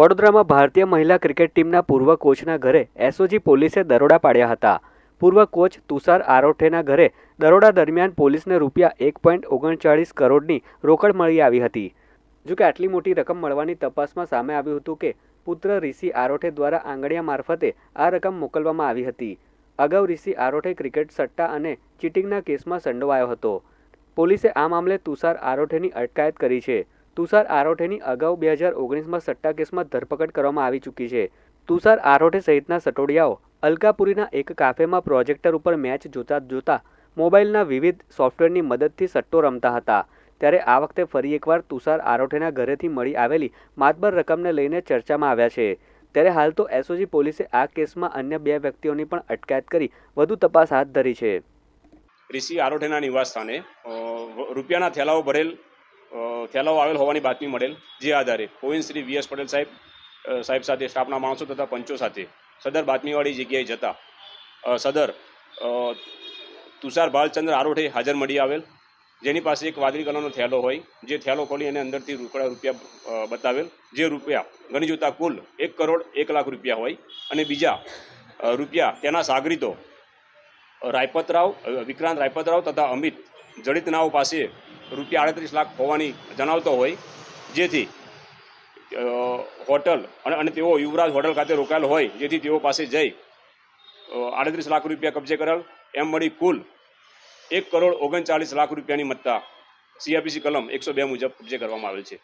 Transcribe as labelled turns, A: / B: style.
A: વડોદરામાં ભારતીય મહિલા ક્રિકેટ ટીમના પૂર્વ કોચના ઘરે એસઓજી પોલીસે દરોડા પાડ્યા હતા. પૂર્વ કોચ તુષાર આરોઠેના ઘરે દરોડા દરમિયાન પોલીસને રૂપિયા એક પોઈન્ટ ઓગણચાળીસ કરોડની રોકડ મળી આવી હતી. જોકે આટલી મોટી રકમ મળવાની તપાસમાં સામે આવ્યું હતું કે પુત્ર ઋષિ આરોઠે દ્વારા આંગળિયા મારફતે આ રકમ મોકલવામાં આવી હતી. અગાઉ ઋષિ આરોઠે ક્રિકેટ સટ્ટા અને ચીટિંગના કેસમાં સંડોવાયો હતો. પોલીસે આ મામલે તુષાર આરોઠેની અટકાયત કરી છે. તુષાર આરોઠેની અગાઉ બે હજાર ઓગણીસમાં સટ્ટા કેસમાં ધરપકડ કરવામાં આવી ચૂકી છે. તુષાર આરોઠે સહિતના સટોડિયાઓ અલકાપુરીના એક કાફેમાં પ્રોજેક્ટર ઉપર મેચ જોતા જોતા મોબાઈલના વિવિધ સોફ્ટવેરની મદદથી સટ્ટો રમતા હતા. ત્યારે આ વખતે ફરી એકવાર તુષાર આરોઠેના ઘરેથી મળી આવેલી માતબર રકમને લઈને ચર્ચામાં આવ્યા છે. ત્યારે હાલ તો એસઓજી પોલીસે આ કેસમાં અન્ય બે વ્યક્તિઓની પણ અટકાયત કરી વધુ તપાસ હાથ ધરી છે.
B: ઋષિ આરોઠેના નિવાસ સ્થાને રૂપિયાના થેલાઓ ભરેલ થેલાઓ આવેલ હોવાની બાતમી મળેલ. જે આધારે કોવિંદ શ્રી વીએસ પટેલ સાહેબ સાહેબ સાથે સ્ટાફના માણસો તથા પંચો સાથે સદર બાતમીવાળી જગ્યાએ જતા સદર તુષાર ભાલચંદ્ર આરોઠે હાજર મળી આવેલ. જેની પાસે એક વાદળી કલરનો થેલો હોય, જે થેલો ખોલી અને અંદરથી રોકડા રૂપિયા બતાવેલ. જે રૂપિયા ગણી જોતા કુલ એક કરોડ એક લાખ રૂપિયા હોય અને બીજા રૂપિયા તેના સાગરીતો, રાયપતરાવ વિક્રાંત રાયપતરાવ તથા અમિત જડિતનાઓ પાસે રૂપિયા આડત્રીસ લાખ હોવાની જણાવતો હોય, જેથી હોટલ અને અને તેઓ યુવરાજ હોટલ ખાતે રોકાયેલ હોય, જેથી તેઓ પાસે જઈ આડત્રીસ લાખ રૂપિયા કબજે કરેલ. એમ મળી કુલ એક કરોડ ઓગણચાલીસ લાખ રૂપિયાની મત્તા સીઆરપીસી કલમ એકસો બે મુજબ કબજે કરવામાં આવેલ છે.